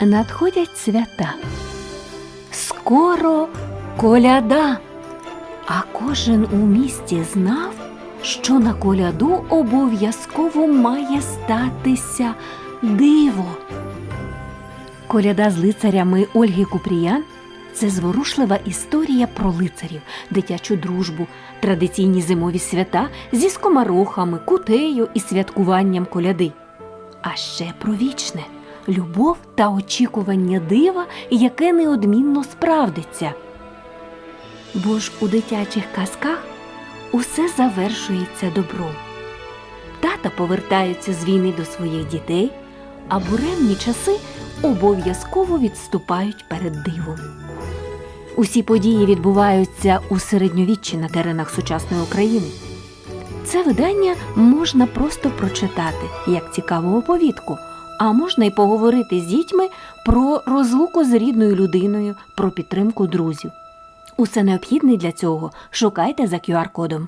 Надходять свята. Скоро коляда. А кожен у місті знав, що на коляду обов'язково має статися диво. Коляда з лицарями Ольги Купріян це зворушлива історія про лицарів, дитячу дружбу, традиційні зимові свята зі скоморохами, кутею і святкуванням коляди. А ще про вічне любов та очікування дива, яке неодмінно справдиться. Бо ж у дитячих казках усе завершується добром. Тата повертаються з війни до своїх дітей, а буремні часи обов'язково відступають перед дивом. Усі події відбуваються у середньовіччі на теренах сучасної України. Це видання можна просто прочитати як цікаву оповідку, а можна й поговорити з дітьми про розлуку з рідною людиною, про підтримку друзів. Усе необхідне для цього шукайте за QR-кодом.